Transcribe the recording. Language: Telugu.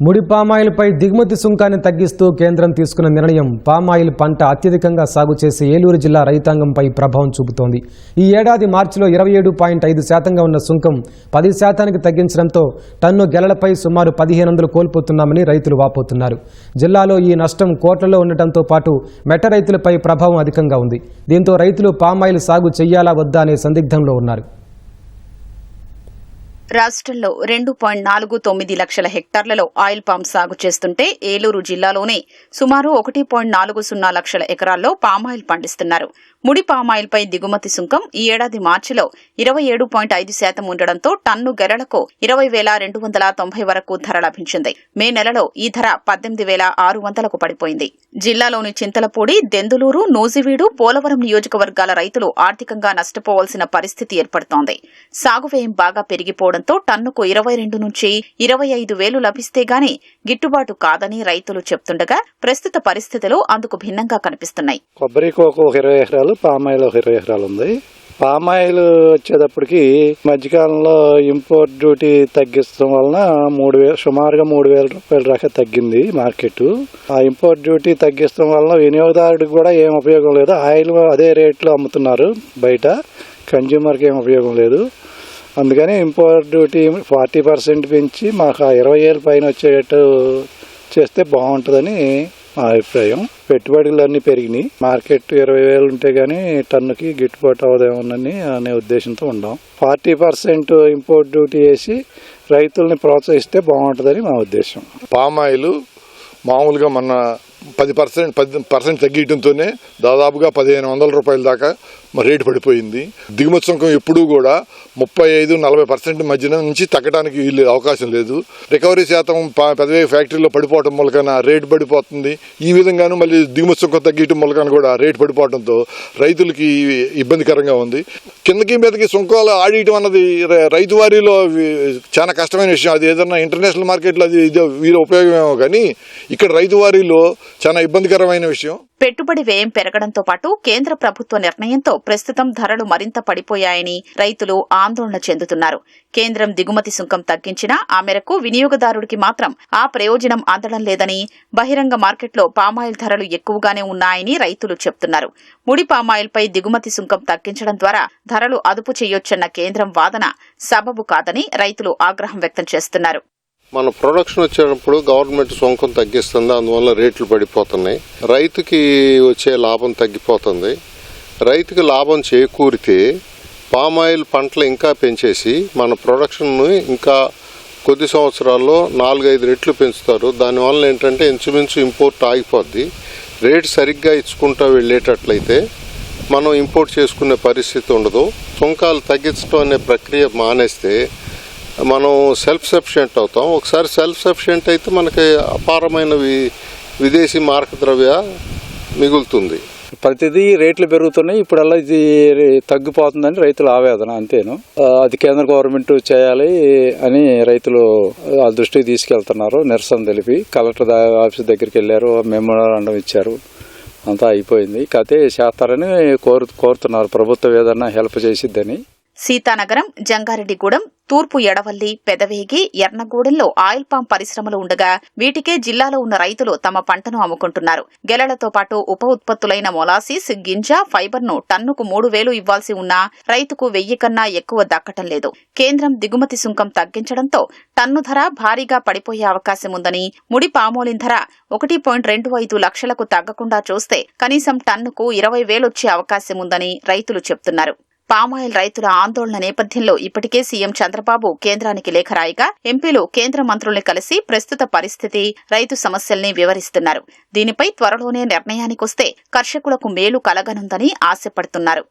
ముడి పామాయిల్పై దిగుమతి సుంకాన్ని తగ్గిస్తూ కేంద్రం తీసుకున్న నిర్ణయం పామాయిల్ పంట అత్యధికంగా సాగు చేసే ఏలూరు జిల్లా రైతాంగంపై ప్రభావం చూపుతోంది. ఈ ఏడాది మార్చిలో ఇరవై ఏడు పాయింట్ ఐదు శాతంగా ఉన్న సుంకం పది శాతానికి తగ్గించడంతో టన్ను గెలలపై సుమారు పదిహేను వందలు కోల్పోతున్నామని రైతులు వాపోతున్నారు. జిల్లాలో ఈ నష్టం కోట్లలో ఉండటంతో పాటు మెట్ట రైతులపై ప్రభావం అధికంగా ఉంది. దీంతో రైతులు పామాయిల్ సాగు చేయాలా వద్దా అనే సందిగ్ధంలో ఉన్నారు. రాష్ట్రంలో రెండు పాయింట్ నాలుగు తొమ్మిది లక్షల హెక్టార్లలో ఆయిల్ పామ్ సాగు చేస్తుంటే ఏలూరు జిల్లాలోనే సుమారు ఒకటి పాయింట్ నాలుగు సున్నా లక్షల ఎకరాల్లో పామాయిల్ పండిస్తున్నారు. ముడి పామాయిల్పై దిగుమతి సుంకం ఈ ఏడాది మార్చిలో ఇరవై ఏడు పాయింట్ ఐదు శాతం ఉండడంతో టన్ను గెలలకు ఇరవై వేల రెండు వందల తొంభై వరకు ధర లభించింది. మే నెలలో ఈ ధర పద్దెనిమిది వేల ఆరు వందలకు పడిపోయింది. జిల్లాలోని చింతలపూడి దెందులూరు నూజివీడు పోలవరం నియోజకవర్గాల రైతులు ఆర్థికంగా నష్టపోవాల్సిన పరిస్థితి ఏర్పడుతోంది. సాగు వ్యయం బాగా పెరిగిపోవడం పెరిగిపోవడంతో టన్నుకు ఇరవై రెండు నుంచి ఇరవై ఐదు వేలు లభిస్తే గాని గిట్టుబాటు కాదని రైతులు చెప్తుండగా ప్రస్తుత పరిస్థితులు అందుకు భిన్నంగా కనిపిస్తున్నాయి. కొబ్బరి కోక ఒక ఇరవై ఎకరాలు పామాయిల్ ఒక ఇరవై ఎకరాలు ఉంది. పామాయిల్ వచ్చేటప్పటికి మధ్యకాలంలో ఇంపోర్ట్ డ్యూటీ తగ్గించడం వలన మూడు వేలు సుమారుగా మూడు వేల రూపాయల దాకా తగ్గింది మార్కెట్. ఆ ఇంపోర్ట్ డ్యూటీ తగ్గించడం వలన వినియోగదారుడికి కూడా ఏం ఉపయోగం లేదు. ఆయిల్ అదే రేట్లో అమ్ముతున్నారు బయట. కన్జ్యూమర్కి ఏం ఉపయోగం లేదు. అందుకని ఇంపోర్ట్ డ్యూటీ ఫార్టీ పర్సెంట్ పెంచి మాకు ఆ ఇరవై ఏళ్ళ పైన వచ్చేటట్టు చేస్తే బాగుంటుందని మా అభిప్రాయం. పెట్టుబడులు అన్నీ పెరిగినాయి. మార్కెట్ ఇరవై వేలు ఉంటే గానీ టన్నుకి గిట్టుబాటు అవదేమోనని అనే ఉద్దేశంతో ఉన్నాం ఫార్టీ పర్సెంట్ ఇంపోర్ట్ డ్యూటీ వేసి రైతుల్ని ప్రోత్సహిస్తే బాగుంటుందని మా ఉద్దేశం. పామాయిల్ మామూలుగా మన పది పర్సెంట్ పది పర్సెంట్ తగ్గించడంతోనే దాదాపుగా పదిహేను వందల రూపాయల దాకా రేటు పడిపోయింది. దిగుమతి సుంకం ఎప్పుడూ కూడా ముప్పై ఐదు నలభై పర్సెంట్ మధ్యన నుంచి తగ్గడానికి అవకాశం లేదు. రికవరీ శాతం పెద్ద ఫ్యాక్టరీలో పడిపోవటం మూలకన రేటు పడిపోతుంది. ఈ విధంగాను మళ్ళీ దిగుమతి సుంకం తగ్గటం మూలకన కూడా రేటు పడిపోవడంతో రైతులకి ఇబ్బందికరంగా ఉంది. కిందకి మీదకి సుంకాలు ఆడియటం అన్నది రైతువారీలో రైతు చాలా కష్టమైన విషయం. అది ఏదన్నా ఇంటర్నేషనల్ మార్కెట్లో అది ఇది వీరి ఉపయోగమేమో కానీ ఇక్కడ రైతువారీలో చాలా ఇబ్బందికరమైన విషయం. పెట్టుబడి వ్యయం పెరగడంతో పాటు కేంద్ర ప్రభుత్వ నిర్ణయంతో ప్రస్తుతం ధరలు మరింత పడిపోయాయని రైతులు ఆందోళన చెందుతున్నారు. కేంద్రం దిగుమతి సుంకం తగ్గించినా ఆ మేరకు వినియోగదారుడికి మాత్రం ఆ ప్రయోజనం అందడం లేదని బహిరంగ మార్కెట్లో పామాయిల్ ధరలు ఎక్కువగానే ఉన్నాయని రైతులు చెప్తున్నారు. ముడి పామాయిల్పై దిగుమతి సుంకం తగ్గించడం ద్వారా ధరలు అదుపు చేయొచ్చన్న కేంద్రం వాదన సబబు కాదని రైతులు ఆగ్రహం వ్యక్తం చేస్తున్నారు. మన ప్రొడక్షన్ వచ్చేటప్పుడు గవర్నమెంట్ సొంకం తగ్గిస్తుంది అందువల్ల రేట్లు పడిపోతున్నాయి. రైతుకి వచ్చే లాభం తగ్గిపోతుంది. రైతుకి లాభం చేకూరితే పామాయిల్ పంటలు ఇంకా పెంచేసి మన ప్రొడక్షన్ను ఇంకా కొద్ది సంవత్సరాల్లో నాలుగైదు రెట్లు పెంచుతారు. దానివల్ల ఏంటంటే ఇంచుమించు ఇంపోర్ట్ ఆగిపోద్ది. రేట్ సరిగ్గా ఇచ్చుకుంటూ వెళ్ళేటట్లయితే మనం ఇంపోర్ట్ చేసుకునే పరిస్థితి ఉండదు. సుంకాలు తగ్గించడం అనే ప్రక్రియ మానేస్తే మనం సెల్ఫ్ సఫిషియెంట్ అవుతాం. ఒకసారి సెల్ఫ్ సఫిషియెంట్ అయితే మనకి అపారమైన విదేశీ మార్క ద్రవ్య మిగులుతుంది. ప్రతిదీ రేట్లు పెరుగుతున్నాయి. ఇప్పుడల్లా ఇది తగ్గిపోతుందని రైతుల ఆవేదన అంతేను. అది కేంద్ర గవర్నమెంట్ చేయాలి అని రైతులు ఆ దృష్టికి తీసుకెళ్తున్నారు. నిరసన తెలిపి కలెక్టర్ దా- ఆఫీస్ దగ్గరికి వెళ్ళారు. మెమోరాండం ఇచ్చారు. అంతా అయిపోయింది. కాకపోతే చేస్తారని కోరు కోరుతున్నారు. ప్రభుత్వం ఏదన్నా హెల్ప్ చేసిద్దని. సీతానగరం జంగారెడ్డిగూడెం తూర్పు ఎడవల్లి పెదవేగి ఎర్నగూడెంలో ఆయిల్ పామ్ పరిశ్రమలు ఉండగా వీటికే జిల్లాలో ఉన్న రైతులు తమ పంటను అమ్ముకుంటున్నారు. గెలలతో పాటు ఉప ఉత్పత్తులైన మొలాసిస్ గింజ ఫైబర్ను టన్నుకు మూడు వేలు ఇవ్వాల్సి ఉన్నా రైతుకు వెయ్యి కన్నా ఎక్కువ దక్కటం లేదు. కేంద్రం దిగుమతి సుంకం తగ్గించడంతో టన్ను ధర భారీగా పడిపోయే అవకాశం ఉందని ముడి పామోలిన్ ధర ఒకటి పాయింట్ రెండు ఐదు లక్షలకు తగ్గకుండా చూస్తే కనీసం టన్నుకు ఇరవై వేలొచ్చే అవకాశం ఉందని రైతులు చెప్తున్నారు. పామాయిల్ రైతుల ఆందోళన నేపథ్యంలో ఇప్పటికే సీఎం చంద్రబాబు కేంద్రానికి లేఖ రాయగా ఎంపీలు కేంద్ర మంత్రుల్ని కలిసి ప్రస్తుత పరిస్థితి రైతు సమస్యల్ని వివరిస్తున్నారు. దీనిపై త్వరలోనే నిర్ణయానికొస్తే కర్షకులకు మేలు కలగనుందని ఆశపడుతున్నారు.